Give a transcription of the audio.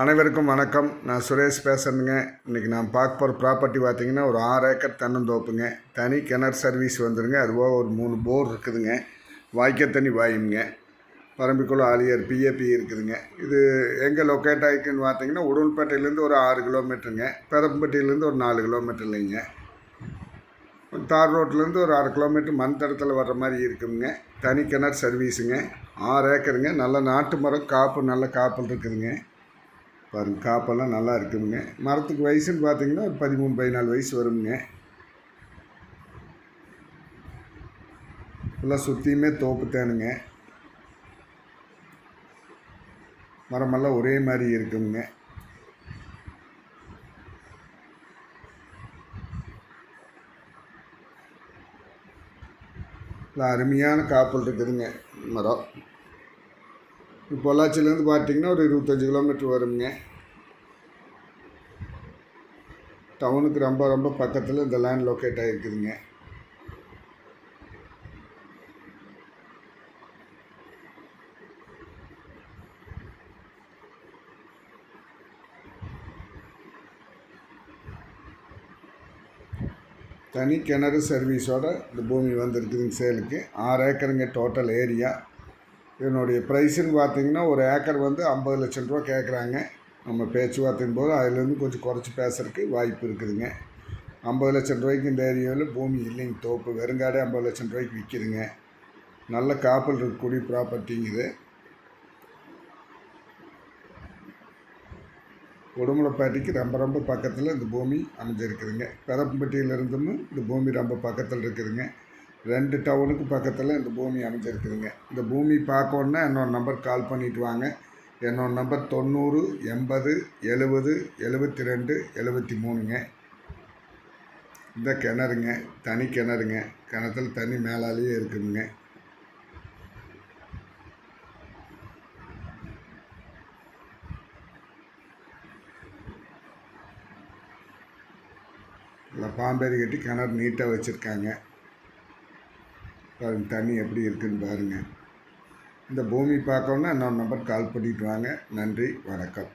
அனைவருக்கும் வணக்கம். நான் சுரேஷ் பேசுகிறேங்க இன்றைக்கி நான் பார்க்க போகிற ப்ராப்பர்ட்டி பார்த்தீங்கன்னா ஒரு ஆறு ஏக்கர் தென்னந்தோப்புங்க தனி கிணறு சர்வீஸ் வந்துருங்க. அதுபோக ஒரு மூணு போர் இருக்குதுங்க. வாய்க்க தண்ணி வாயுங்க பரம்பிக்குளம் ஆலியர் பிஏபி இருக்குதுங்க. இது எங்கே லொக்கேட் ஆகிக்குன்னு பார்த்தீங்கன்னா உடல்பேட்டையிலேருந்து ஒரு ஆறு கிலோமீட்டருங்க பெரம்பட்டியிலேருந்து ஒரு நாலு கிலோமீட்டர் இல்லைங்க தார் ரோட்லேருந்து ஒரு அரை கிலோமீட்டர் மண் தடத்தில் வர்ற மாதிரி இருக்குங்க. தனி கிணறு சர்வீஸுங்க ஆறு ஏக்கருங்க. நல்ல நாட்டு மரம் காப்பு நல்ல காப்பல் இருக்குதுங்க. பாருங்க காப்பெல்லாம் நல்லா இருக்குங்க. மரத்துக்கு வயசுன்னு பார்த்தீங்கன்னா ஒரு பதிமூணு பதினாலு வயசு வருங்க. ஃபுல்லாக சுற்றியுமே தோப்பு தேனுங்க. மரமெல்லாம் ஒரே மாதிரி இருக்குங்க. நல்லா அருமையான காப்பல் இருக்குதுங்க மரம். பொள்ளாச்சியிலேருந்து பார்த்தீங்கன்னா ஒரு இருபத்தஞ்சி கிலோமீட்டர் வருங்க. டவுனுக்கு ரொம்ப ரொம்ப பக்கத்தில் இந்த லேண்ட் லொக்கேட் ஆகிருக்குதுங்க தனி கிணறு சர்வீஸோட இந்த பூமி வந்திருக்குதுங்க சேலுக்கு. ஆறு ஏக்கருங்க டோட்டல் ஏரியா இதனுடைய ப்ரைஸுன்னு பார்த்தீங்கன்னா ஒரு ஏக்கர் வந்து ஐம்பது லட்சம் ரூபா கேட்குறாங்க. நம்ம பேச்சுவார்த்தையின் போது அதுலேருந்து கொஞ்சம் குறைச்சி பேசுறதுக்கு வாய்ப்பு இருக்குதுங்க. ஐம்பது லட்சம் ரூபாய்க்கு இந்த ஏரியாவில் பூமி இல்லைங்க தோப்பு. வெறுங்காடே ஐம்பது லட்சம் ரூபாய்க்கு விற்கிதுங்க. நல்ல காப்பல் இருக்கக்கூடிய ப்ராப்பர்ட்டிங்க இது உடுமலைப்பேட்டைக்கு ரொம்ப ரொம்ப பக்கத்தில் இந்த பூமி அமைஞ்சிருக்குதுங்க. பெரம்பட்டியிலிருந்தும் இந்த பூமி ரொம்ப பக்கத்தில் இருக்குதுங்க. ரெண்டு டவுனுக்கு பக்கத்தில் இந்த பூமி அமைஞ்சிருக்குதுங்க. இந்த பூமி பார்க்கணுன்னா என்னோட நம்பர் கால் பண்ணிட்டு வாங்க. என்னோட நம்பர் தொண்ணூறு எண்பது எழுபது எழுபத்தி ரெண்டு எழுபத்தி மூணுங்க இந்த கிணறுங்க தனி கிணறுங்க. கிணத்துல தண்ணி மேலாலேயே இருக்குதுங்க. இல்லை பாம்பேரி கட்டி கிணறு நீட்டாக வச்சுருக்காங்க. பாருங்கள் தண்ணி எப்படி இருக்குன்னு பாருங்கள் இந்த பூமி பார்க்கணுன்னா இன்னொரு நம்பர் கால் பண்ணிட்டு வாங்க. நன்றி வணக்கம்.